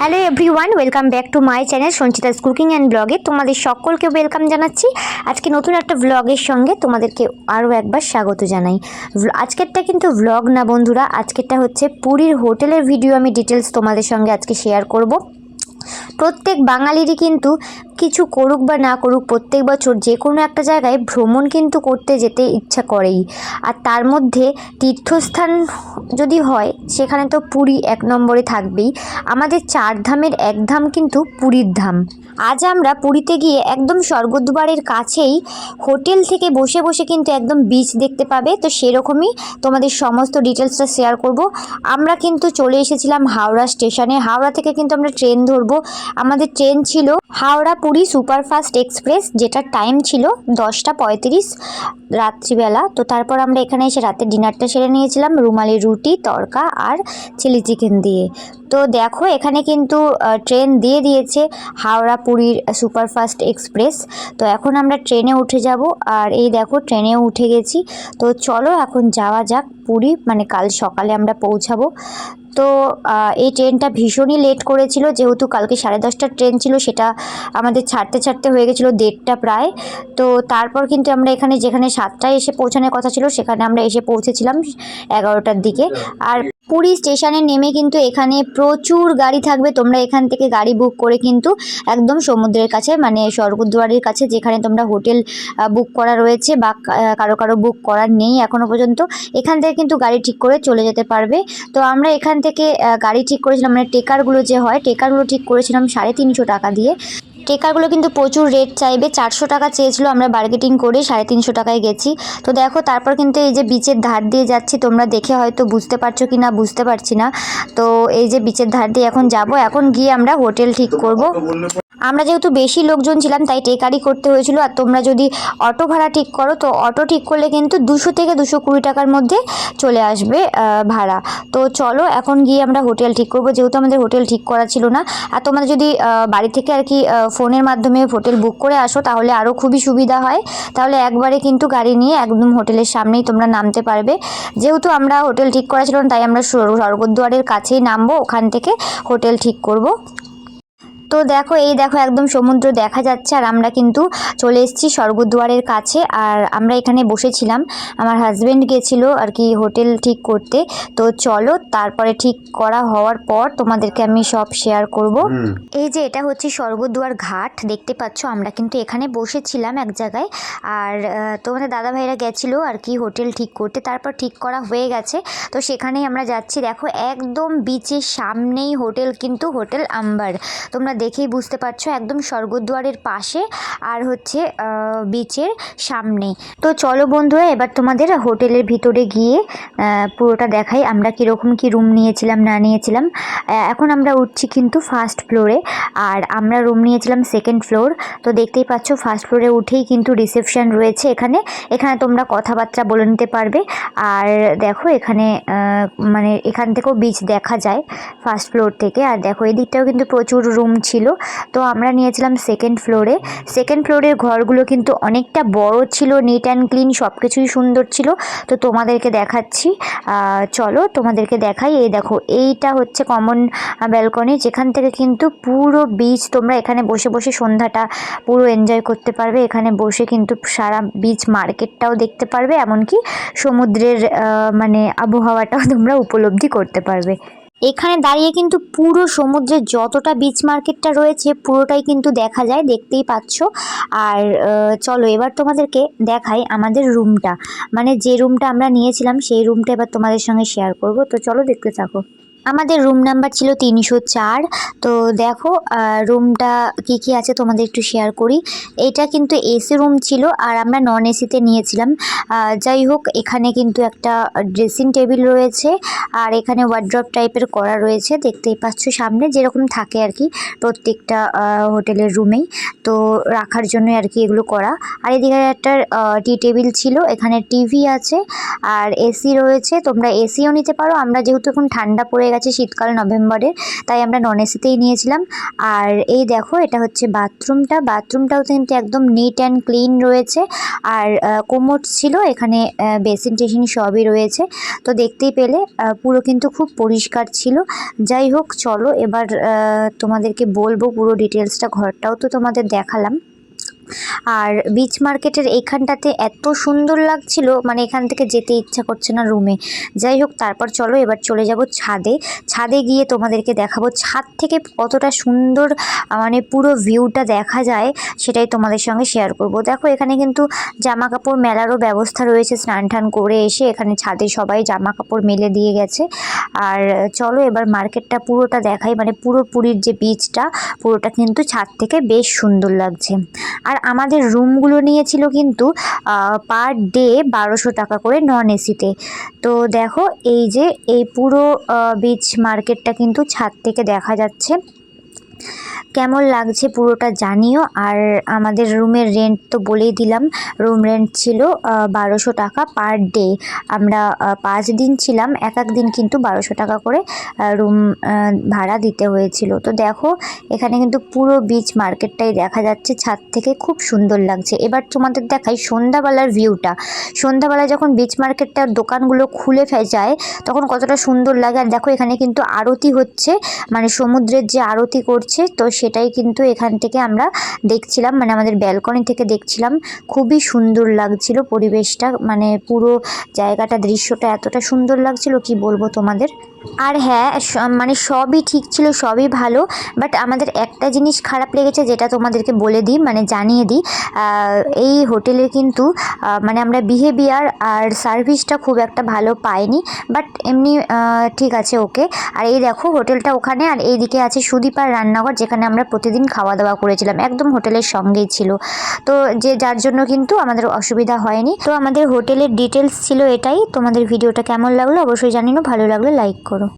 Hello everyone welcome back to my channel Sanchita's cooking and ব্লগে তোমাদের সকলকে welcome জানাচ্ছি। আজকে নতুন একটা ব্লগের সঙ্গে তোমাদেরকে আরও একবার স্বাগত জানাই। আজকেরটা কিন্তু ব্লগ না বন্ধুরা, আজকেরটা হচ্ছে পুরীর হোটেলের ভিডিও আমি ডিটেলস তোমাদের সঙ্গে আজকে শেয়ার করব। প্রত্যেক বাঙালিরই কিন্তু কিছু করুক বা না করুক, প্রত্যেক বছর যে কোনো একটা জায়গায় ভ্রমণ কিন্তু করতে যেতে ইচ্ছা করেই। আর তার মধ্যে তীর্থস্থান যদি হয়, সেখানে তো পুরী এক নম্বরে থাকবেই। আমাদের চার ধামের এক ধাম কিন্তু পুরীর ধাম। আজ আমরা পুরীতে গিয়ে একদম স্বর্গদ্বারের কাছেই হোটেল থেকে বসে বসে কিন্তু একদম বিচ দেখতে পাবে। তো সেরকমই তোমাদের সমস্ত ডিটেলসটা শেয়ার করব। আমরা কিন্তু চলে এসেছিলাম হাওড়া স্টেশনে হাওড়া থেকে কিন্তু আমরা ট্রেন ধরবো। আমাদের ট্রেন ছিল হাওড়া পুরী সুপারফাস্ট এক্সপ্রেস, যেটার টাইম ছিল দশটা পঁয়ত্রিশ রাত্রিবেলা। তো তারপর আমরা এখানে এসে রাতে ডিনারটা সেরে নিয়েছিলাম, রুমালি রুটি তড়কা আর চিলি চিকেন দিয়ে। তো দেখো, এখানে কিন্তু ট্রেন দিয়ে দিয়েছে হাওড়া পুরীর সুপারফাস্ট এক্সপ্রেস। তো এখন আমরা ট্রেনে উঠে যাব, আর এই দেখো ট্রেনেও উঠে গেছি। তো চলো এখন যাওয়া যাক পুরী মানে কাল সকালে আমরা পৌঁছাবো। তো এই ট্রেনটা ভীষণই লেট করেছিল। যেহেতু কালকে সাড়ে দশটার ট্রেন ছিল, সেটা আমাদের ছাড়তে ছাড়তে হয়ে গেছিল দেড়টা প্রায়। তো তারপর কিন্তু আমরা এখানে যেখানে সাতটায় এসে পৌঁছানোর কথা ছিল, সেখানে আমরা এসে পৌঁছেছিলাম এগারোটার দিকে। আর পুরী স্টেশনে নেমে কিন্তু এখানে প্রচুর গাড়ি থাকবে। তোমরা এখান থেকে গাড়ি বুক করে কিন্তু একদম সমুদ্রের কাছে মানে স্বর্গদ্বারের কাছে, যেখানে তোমরা হোটেল বুক করা রয়েছে বা কারও কারও বুক করার নেই এখনও পর্যন্ত। এখান থেকে কিন্তু গাড়ি ঠিক করে চলে যেতে পারবে। তো আমরা এখান থেকে গাড়ি ঠিক করেছিলাম মানে টেকারগুলো যে হয়, টেকারগুলো ঠিক করেছিলাম সাড়ে তিনশো টাকা দিয়ে। টেকারগুলো কিন্তু প্রচুর রেট চাইবে। চারশো টাকা চেয়েছিল আমরা বার্গেটিং করে, সাড়ে তিনশো টাকায় গেছি। তো দেখো, তারপর কিন্তু এই যে বিচের ধার দিয়ে যাচ্ছি, তোমরা দেখে হয়তো বুঝতে পারছ কি না বুঝতে পারছি না। তো এই যে বিচের ধার দিয়ে এখন যাব। এখন গিয়ে আমরা হোটেল ঠিক করব। আমরা যেহেতু বেশি লোকজন ছিলাম, তাই টেকারি করতে হয়েছিল। আর তোমরা যদি অটো ভাড়া ঠিক করো, তো অটো ঠিক করলে কিন্তু দুশো থেকে দুশো কুড়ি টাকার মধ্যে চলে আসবে ভাড়া। তো চলো, এখন গিয়ে আমরা হোটেল ঠিক করব। যেহেতু আমাদের হোটেল ঠিক করা ছিল না, আর তোমরা যদি বাড়ি থেকে আর কি ফোনের মাধ্যমে হোটেল বুক করে আসো, তাহলে আরও খুবই সুবিধা হয়। তাহলে একবারে কিন্তু গাড়ি নিয়ে একদম হোটেলের সামনেই তোমরা নামতে পারবে। যেহেতু আমরা হোটেল ঠিক করা ছিল না, তাই আমরা স্বর- স্বর্গদ্বারের কাছেই নামবো, ওখান থেকে হোটেল ঠিক করব। তো দেখো এই দেখো একদম সমুদ্র দেখা যাচ্ছে আর আমরা কিন্তু চলে এসেছি স্বর্গদ্বারের কাছে আর আমরা এখানে বসেছিলাম। আমার হাজব্যান্ড গেছিল আর কি হোটেল ঠিক করতে। তো চলো তারপরে ঠিক করা হওয়ার পর তোমাদেরকে আমি সব শেয়ার করব। এই যে এটা হচ্ছে স্বর্গদুয়ার ঘাট দেখতে পাচ্ছ আমরা কিন্তু এখানে বসেছিলাম এক জায়গায়। আর তোমাদের দাদা ভাইরা গেছিল আর কি হোটেল ঠিক করতে তারপর ঠিক করা হয়ে গেছে। তো সেখানেই আমরা যাচ্ছি। দেখো একদম বিচের সামনেই হোটেল কিন্তু হোটেল আম্বার। তোমরা দেখেই বুঝতে পারছ, একদম স্বর্গদ্বারের পাশে আর হচ্ছে বিচের সামনেই তো চলো বন্ধুরা, এবার তোমাদের হোটেলের ভিতরে গিয়ে পুরোটা দেখাই। আমরা কীরকম কী রুম নিয়েছিলাম, না নিয়েছিলাম। এখন আমরা উঠছি কিন্তু ফার্স্ট ফ্লোরে আর আমরা রুম নিয়েছিলাম সেকেন্ড ফ্লোর তো দেখতেই পাচ্ছ ফার্স্ট ফ্লোরে উঠেই কিন্তু রিসেপশন রয়েছে এখানে। এখানে তোমরা কথাবার্তা বলে নিতে পারবে। আর দেখো এখানে মানে এখান থেকেও বিচ দেখা যায় ফার্স্ট ফ্লোর থেকে। আর দেখো, এদিকটাও কিন্তু প্রচুর রুম ছিল। তো আমরা নিয়েছিলাম সেকেন্ড ফ্লোরে সেকেন্ড ফ্লোরের ঘরগুলো কিন্তু অনেকটা বড় ছিল নিট অ্যান্ড ক্লিন সব কিছুই সুন্দর ছিল। তো তোমাদেরকে দেখাচ্ছি। চলো তোমাদেরকে দেখাই। এই দেখো, এইটা হচ্ছে কমন ব্যালকনি যেখান থেকে কিন্তু পুরো বিচ তোমরা এখানে বসে বসে সন্ধ্যাটা পুরো এনজয় করতে পারবে। এখানে বসে কিন্তু সারা বিচ মার্কেটটাও দেখতে পারবে। এমনকি সমুদ্রের মানে আবহাওয়াটাও তোমরা উপলব্ধি করতে পারবে। এখানে দাঁড়িয়ে কিন্তু পুরো সমুদ্রের যতটা বিচ মার্কেটটা রয়েছে, পুরোটাই কিন্তু দেখা যায়, দেখতেই পাচ্ছ। আর চলো এবার তোমাদেরকে দেখাই আমাদের রুমটা মানে যে রুমটা আমরা নিয়েছিলাম, সেই রুমটা এবার তোমাদের সঙ্গে শেয়ার করব। তো চলো দেখতে থাকো। আমাদের রুম নাম্বার ছিল তিনশো চার। তো দেখো রুমটা কি কি আছে তোমাদের একটু শেয়ার করি। এটা কিন্তু এসি রুম ছিল আর আমরা নন এসিতে নিয়েছিলাম। যাই হোক, এখানে কিন্তু একটা ড্রেসিং টেবিল রয়েছে আর এখানে ওয়ার্ড্রপ টাইপের করা রয়েছে। দেখতেই পাচ্ছ সামনে যেরকম থাকে আর কি প্রত্যেকটা হোটেলের রুমেই তো রাখার জন্য আর কি এগুলো করা। আর এদিকে একটা টি টেবিল ছিল, এখানে টিভি আছে আর এসি রয়েছে। তোমরা এসিও নিতে পারো। আমরা যেহেতু এখন ঠান্ডা পড়ে হয়ে গেছে শীতকাল নভেম্বরের, তাই আমরা নন এসিতেই নিয়েছিলাম। আর এই দেখো, এটা হচ্ছে বাথরুমটা। বাথরুমটাও কিন্তু একদম নিট অ্যান্ড ক্লিন রয়েছে। আর কোমোট ছিল, এখানে বেসিন টেসিন সবই রয়েছে। তো দেখতেই পেলে পুরো কিন্তু খুব পরিষ্কার ছিল। যাই হোক, চলো এবার তোমাদেরকে বলব পুরো ডিটেলসটা ঘরটাও তো তোমাদের দেখালাম। আর বিচ মার্কেটের এইখানটাতে এত সুন্দর লাগছিল মানে এখান থেকে যেতে ইচ্ছা করছে না রুমে যাই হোক, তারপর চলো, এবার চলে যাব ছাদে। ছাদে গিয়ে তোমাদেরকে দেখাবো ছাদ থেকে কতটা সুন্দর মানে পুরো ভিউটা দেখা যায়, সেটাই তোমাদের সঙ্গে শেয়ার করব। দেখো, এখানে কিন্তু জামা কাপড় মেলারও ব্যবস্থা রয়েছে, স্নান টান করে এসে এখানে ছাদে সবাই জামা কাপড় মেলে দিয়ে গেছে। আর চলো, এবার মার্কেটটা পুরোটা দেখাই মানে পুরো পুরীর যে বিচটা পুরোটা কিন্তু ছাদ থেকে বেশ সুন্দর লাগছে। আর আমাদের রুমগুলো নিয়েছিল কিন্তু পার ডে বারোশো টাকা করে নন এসিতে। তো দেখো, এই যে, এই পুরো বিচ মার্কেটটা কিন্তু ছাদ থেকে দেখা যাচ্ছে। কেমন লাগছে পুরোটা জানিও। আর আমাদের রুমের রেন্ট তো বলেই দিলাম। রুম রেন্ট ছিল বারোশো টাকা পার ডে আমরা পাঁচ দিন ছিলাম, এক এক দিন কিন্তু বারোশো টাকা করে রুম ভাড়া দিতে হয়েছিল। তো দেখো, এখানে কিন্তু পুরো বিচ মার্কেটটাই দেখা যাচ্ছে। ছাদ থেকে খুব সুন্দর লাগছে। এবার তোমাদের দেখাই সন্ধ্যাবেলার ভিউটা সন্ধ্যাবেলায় যখন বিচ মার্কেটটার দোকানগুলো খুলে যায়, তখন কতটা সুন্দর লাগে। আর দেখো, এখানে কিন্তু আরতি হচ্ছে। মানে সমুদ্রের যে আরতি করছে তো সেটাই কিন্তু এখান থেকে আমরা দেখছিলাম মানে আমাদের ব্যালকনি থেকে দেখছিলাম। খুবই সুন্দর লাগছিল পরিবেশটা মানে পুরো জায়গাটা, দৃশ্যটা এতটা সুন্দর লাগছিল, কি বলব তোমাদের? আর হ্যাঁ মানে সবই ঠিক ছিল, সবই ভালো বাট আমাদের একটা জিনিস খারাপ লেগেছে যেটা তোমাদেরকে বলে দিই মানে জানিয়ে দিই। এই হোটেলে কিন্তু মানে আমরা বিহেভিয়ার আর সার্ভিসটা খুব একটা ভালো পাইনি বাট এমনি ঠিক আছে ওকে আর এই দেখো, হোটেলটা ওখানে, আর এইদিকে আছে সুদীপার রান্নাঘর, যেখানে আমরা প্রতিদিন খাওয়া দাওয়া করেছিলাম, একদম হোটেলের সঙ্গেই ছিল। তো যে, যার জন্য কিন্তু আমাদের অসুবিধা হয়নি। তো আমাদের হোটেলের ডিটেলস ছিল এটাই, তোমাদের ভিডিওটা কেমন লাগল অবশ্যই জানিনো ভালো লাগলে লাইক করো